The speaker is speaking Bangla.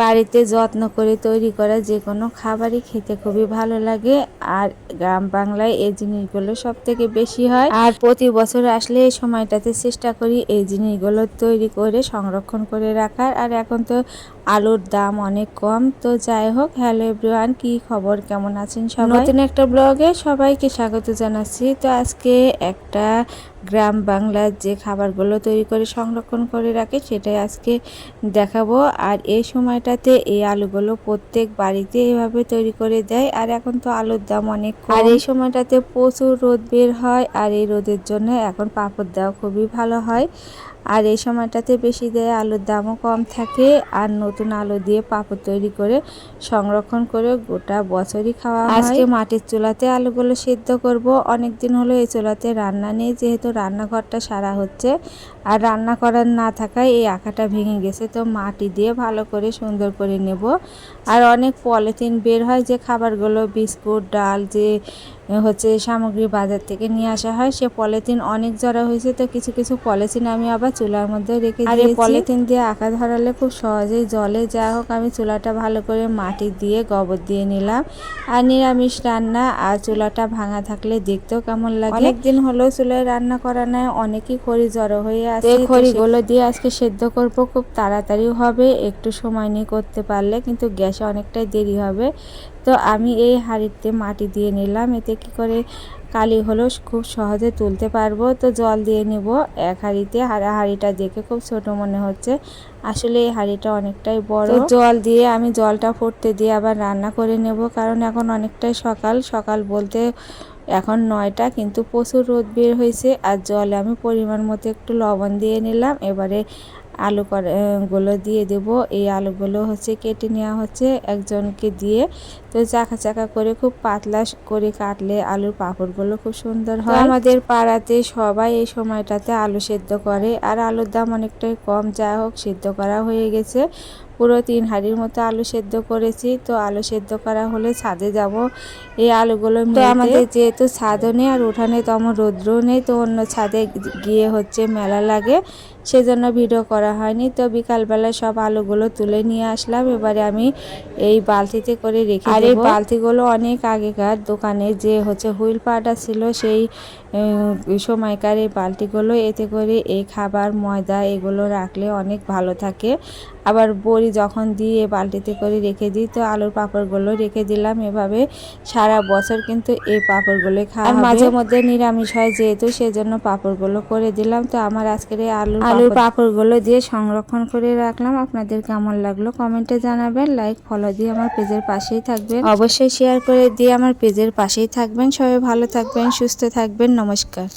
বাড়িতে যত্ন করে তৈরি করা যে কোনো খাবারই খেতে খুবই ভালো লাগে। আর গ্রাম বাংলায় এই জিনিসগুলো সব থেকে বেশি হয়। আর প্রতি বছর আসলে এই সময়টাতে চেষ্টা করি এই জিনিসগুলো তৈরি করে সংরক্ষণ করে রাখার। আর এখন তো আলুর দাম অনেক কম। তো যাই হোক, হ্যালো এভরিওয়ান, কি খবর? কেমন আছেন সবাই? নতুন একটা ব্লগে সবাইকে স্বাগত জানাচ্ছি। তো আজকে একটা গ্রাম বাংলার যে খাবারগুলো তৈরি করে সংরক্ষণ করে রাখে সেটাই আজকে দেখাবো। আর এই সময়টাতে এই আলুগুলো প্রত্যেক বাড়িতে এভাবে তৈরি করে দেয়। আর এখন তো আলুর দাম অনেক কম। আর এই সময়টাতে প্রচুর রোদ বের হয়। আর এই রোদের জন্য এখন পাঁপড় দেওয়া খুবই ভালো হয়। আর এই সময়টাতে বেশি দেয় আলুর দামও কম থাকে আর নতুন আলু দিয়ে পাপড় তৈরি করে সংরক্ষণ করে গোটা বছরই খাওয়া আজকে মাটির চুলাতে আলুগুলো সিদ্ধ করব। অনেক দিন হলো এই চুলাতে রান্না নেই, যেহেতু রান্নাঘরটা সারা হচ্ছে আর রান্না করার না থাকায় এই আঁকাটা ভেঙে গেছে, তো মাটি দিয়ে ভালো করে সুন্দর করে নেব। আর অনেক পলিথিন বের হয় যে খাবারগুলো বিস্কুট, ডাল যে হচ্ছে সামগ্রী বাজার থেকে নিয়ে আসা হয়, সে পলিথিন অনেক জড়া হয়েছে, তো কিছু কিছু পলিথিন আমি আবার চুলার মধ্যে রেখে আর এই পলিথিন দিয়ে আঁকা ধরালে খুব সহজেই জলে যা হোক আমি চুলাটা ভালো করে মাটি দিয়ে গোবর দিয়ে নিলাম। আর নিরামিষ রান্না আর চুলাটা ভাঙা থাকলে দেখতেও কেমন লাগে। অনেকদিন হলো চুলায় রান্না করা নাই অনেকই খড়ি জড়ো হয়ে আছে। খড়িগুলো দিয়ে আজকে সেদ্ধ করব খুব তাড়াতাড়ি হবে একটু সময় নিয়ে করতে পারলে কিন্তু গ্যাসে অনেকটাই দেরি হবে। তো আমি এই হাঁড়িতে মাটি দিয়ে নিলাম। এতে কি করে কালি হলো খুব সহজে তুলতে পারব। তো জল দিয়ে নিব এক হাঁড়িতে। হাড়া হাঁড়িটা দেখে খুব ছোট মনে হচ্ছে। আসলে এই হাঁড়িটা অনেকটাই বড়। জল দিয়ে আমি জলটা ফুটতে দিয়ে আবার রান্না করে নেব। কারণ এখন অনেকটাই সকাল। সকাল বলতে এখন নয়টা, কিন্তু প্রচুর রোদ বের হয়েছে। আর জলে আমি পরিমাণ মতো একটু লবণ দিয়ে নিলাম। এবারে আলু গুলো দিয়ে দেব। এই আলুগুলো হচ্ছে কেটে নেওয়া হচ্ছে একজনকে দিয়ে। তো চাকা চাকা করে খুব পাতলা করে কাটলে আলুর পাঁপড়গুলো খুব সুন্দর হয়। আমাদের পাড়াতে সবাই এই সময়টাতে আলু সেদ্ধ করে। আর আলুর দাম অনেকটাই কম। যা হোক সেদ্ধ করা হয়ে গেছে। পুরো তিন হাঁড়ির মতো আলু সেদ্ধ করেছি। তো আলু সেদ্ধ করা হলে ছাদে যাব। এই আলুগুলো তো আমাদের যেহেতু ছাদও নেই আর উঠানে তেমন রৌদ্র নেই তো অন্য ছাদে গিয়ে হচ্ছে মেলা লাগে। সেজন্য ভিডিও করা হয়নি। তো বিকালবেলা সব আলুগুলো তুলে নিয়ে আসলাম। এবারে আমি এই বালতিতে করে রেখে আর এই বালতিগুলো অনেক আগেকার দোকানে যে হচ্ছে হুইল পাটা ছিল সেই সময়কার এই বালতিগুলো এতে করে এই খাবার ময়দা এগুলো রাখলে অনেক ভালো থাকে। আবার বড়ি যখন দিয়ে বালতিতে করে রেখে দিই। তো আলুর পাঁপড়গুলো রেখে দিলাম। এভাবে সারা বছর কিন্তু এই পাঁপড়গুলো খাওয়া মাঝে মধ্যে নিরামিষ হয় যেহেতু সেজন্য পাঁপড়গুলো করে দিলাম। তো আমার আজকের এই আলু আলুর পাঁপড়গুলো দিয়ে সংরক্ষণ করে রাখলাম। আপনাদের কেমন লাগল কমেন্টে জানাবেন। লাইক ফলো দিয়ে আমার পেজের পাশেই থাকবেন। অবশ্যই শেয়ার করে দিয়ে আমার পেজের পাশেই থাকবেন। সবাই ভালো থাকবেন সুস্থ থাকবেন। নমস্কার।